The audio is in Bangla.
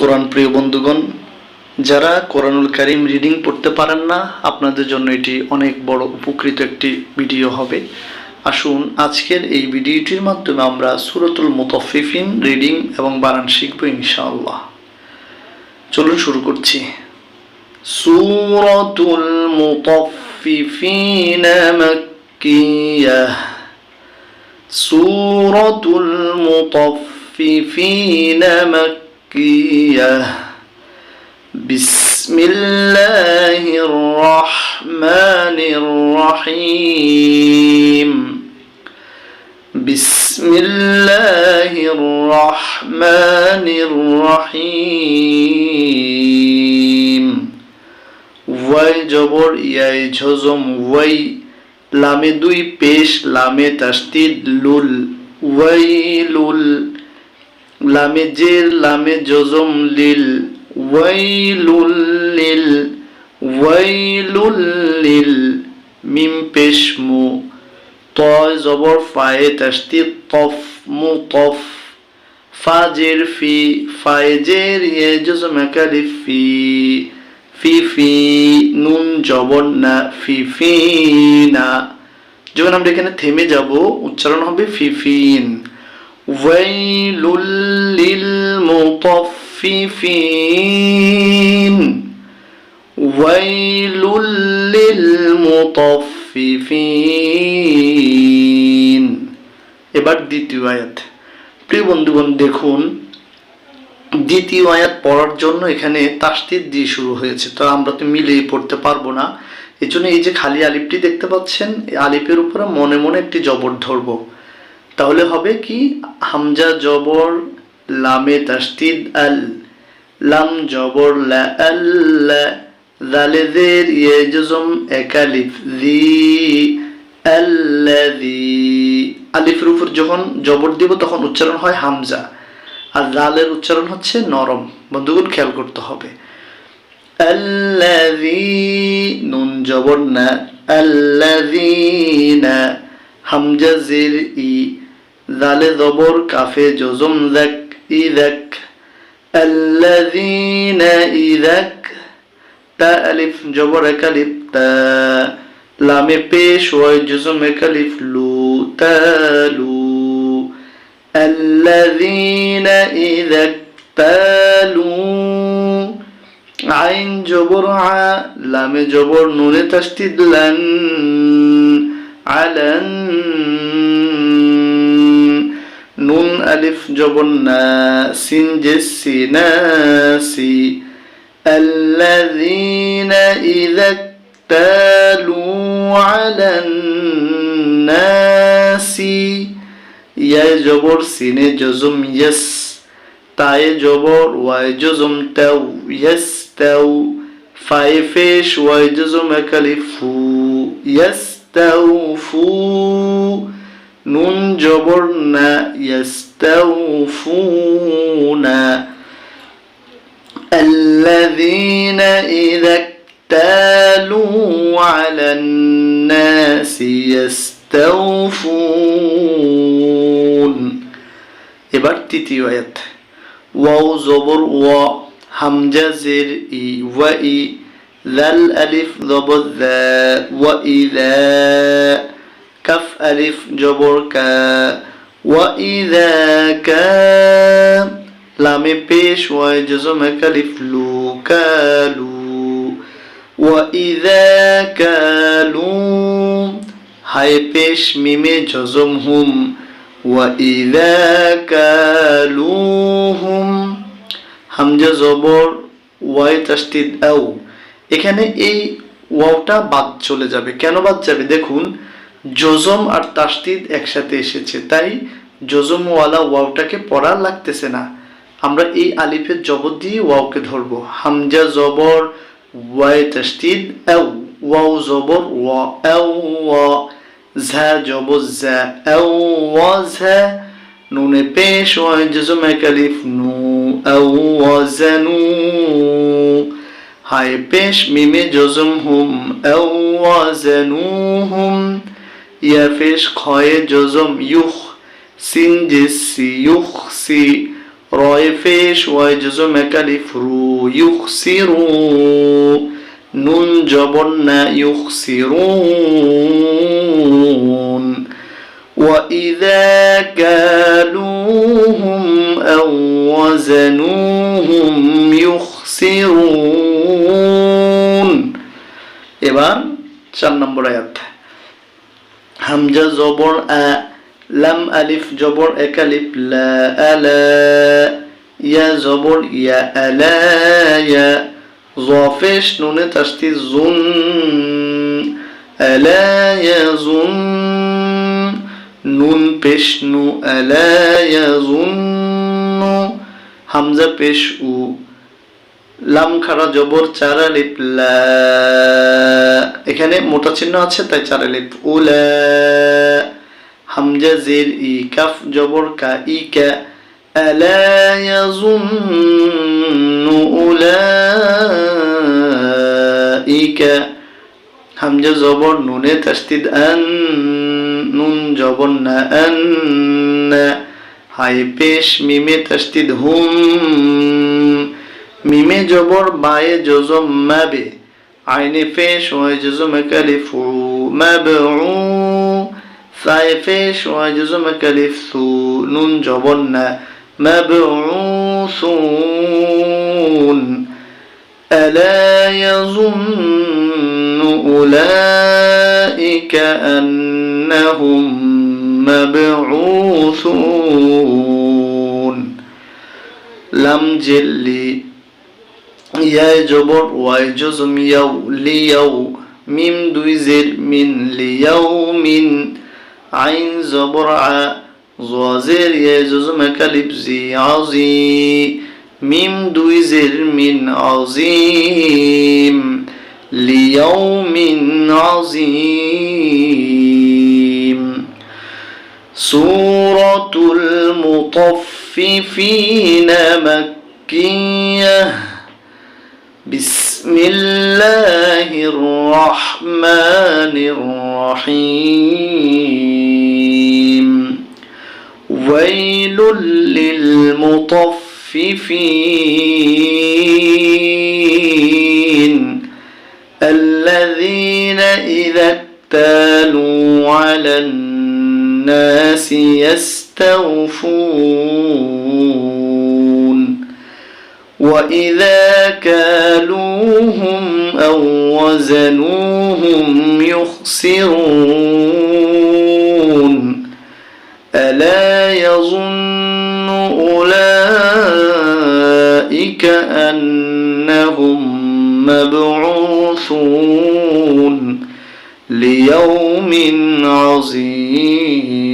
কোরআন প্রিয় বন্ধুগণ, যারা কোরআনুল করিম রিডিং পড়তে পারেন না, আপনাদের জন্য এটি অনেক বড় উপকৃত একটি ভিডিও হবে। আসুন, আজকের এই ভিডিওটির মাধ্যমে আমরা সুরতুল মুতফিফিন রিডিং এবং বানান শিখব ইনশাআল্লাহ। চলুন শুরু করছি। সুরতুল মুতফিফিন মাক্কিয়া। সুরতুল মুতফিফিন মাক্কিয়া। مكية بسم الله الرحمن الرحيم بسم الله الرحمن الرحيم ওয়াই জবর ইয়াই ঝজম ওয়াই লামে দুই পেশ লামে তাস্তিদ লুল ওয়াইলুল লামে জের লামে জজম লিল, ওয়াইলুল লিল ওয়াইলুল লিল, মিম পেশ মু, তয় জবর ফায়ে তাস্তিদ তফ মু তফ, ফাজের ফি, ফায়েজের ইয়ে জজম একালিফ ফি ফি ফি, নুন জবর না, ফি ফি না। যখন আমরা এখানে থেমে যাব, উচ্চারণ হবে ফিফিন মুতাফফিফিন ওয়াইলুল লিল মুতাফফিফিন এবার দ্বিতীয় আয়াত। প্রিয় বন্ধুগণ, দেখুন, দ্বিতীয় আয়াত পড়ার জন্য এখানে তাস্তির দিয়ে শুরু হয়েছে। তো আমরা তো মিলেই পড়তে পারব না। এই জন্য এই যে খালি আলিপটি দেখতে পাচ্ছেন আলিপের উপরে মনে মনে একটি জবর ধরব। তাহলে হবে কি? হামজা জবর লামে তাস্তিদ আল, লাম জবর লা আল্লা জালেদের ইয়ে জজম একালিফ জি আল্লাযী আলিফের উপর যখন জবর দিব, তখন উচ্চারণ হয় হামজা। আর লালের উচ্চারণ হচ্ছে নরম। বন্ধুগণ, খেয়াল করতে হবে। আল্লাযী নুন জবর না। আল্লাযীনা হামজা জির ই জালে জবর কাফে জজম যাক ইযাক আল্লাযীনা ইযাক তা আলিফ জবর একালিফ তা লামে পেশ ওয়াই জজম একালিফ লু তালু الذين إذا اكتالوا عين جبر ع لام جبر نون تشديد لن على ألف جبنا سين جس ناسي الذين إذا اكتالوا على الناس يا جبر سين جزم يس تاي جبر وجزم تو يستو فايفش وجزم كلفو يستوفو ফেশ ওয়াই জজম একালি ফু ইয়েস তাও ফু নুন জবর না ইয়েস তাও ফু না الذين إذا اكتالوا على الناس يستوفون এবার তৃতীয় আয়াত ওয়াও জবর ওয়া হামজা জের ই ওয়া ই লাল আলিফ জবর দা ওয়া ইদা কাফ আলিফ জবর কা ওয়া كا কা লামে পেশ ওয়া জজম কালিফ লু কালু ওয়া ইদা কালু হায় পেশ মিমে জজম হুম ওয়া ইদা কালুহুম হামজা জবর ওয়াই এখানে এই ওয়াওটা বাদ চলে যাবে। কেন বাদ যাবে? দেখুন জজম আর তাস্তিদ একসাথে এসেছে, তাই জজমওয়ালা ওয়াওটাকে পড়া লাগতেছে না। আমরা এই আলিফের জবর দিয়ে ওয়াওকে ধরবো। হামজা জবর, ওয়াই তাস্তিদ আউ ওয়াও জবর, ওয়া জবর ওয়া পেশ নু ওয়া হাই পেশ, মিমে জজম হুম আউ ওয়া জানুহুম ইয়া পেশ খয়ে জজম ইউখ সিন জেসি ইউখসি রয় ফেশ ওয়াই জজম একালিফ রু ইউখসিরু নুন জবর না ইউখসিরুন হামজা জবর, আ, লাম আলিফ জবর, এক আলিফ, লা আলা ইয়া জবর, ইয়া আলা ইয়া, জফেশ, নুনে তাস্তি, জুন আলা ইয়াজুন নুন পেশ, নু আলা ইয়াজুন্নু হামজা পেশ, উ লাম খাড়া জবর চার আলিফ এখানে মোটা চিহ্ন আছে, তাই চার আলিফ উলা। হামজা জের ই কাফ জবর কা ই কা আলা ইয়াজুন্নু উলাইকা হামজা জবর নুনে তাসদিদ আন, নুন জবর না আন। হাই মিমে তাসদিদ হুম। মিমে জবর বায়ে জজম মাবে আইনে পেশ ওয়াই জজম কালিফু মাবউ ফায়ে পেশ ওয়াই জজম কালিফু নুন জবর না مبعوثون ألا يظن أولئك أنهم مبعوثون لم جلي يجبر وجزم يو ليوم ميم دوزر من ليوم عين زبرعة زوازير يجزم كلبزي عظيم ميم دوزر من عظيم ليوم عظيم. سورة المطففين مكية. بسم الله الرحمن الرحيم. ويل للمطففين الذين إذا اكتالوا على الناس يستوفون. وإذا كالوهم أو وزنوهم يخسرون ألا يظن أولئك أنهم مبعوثون ليوم عظيم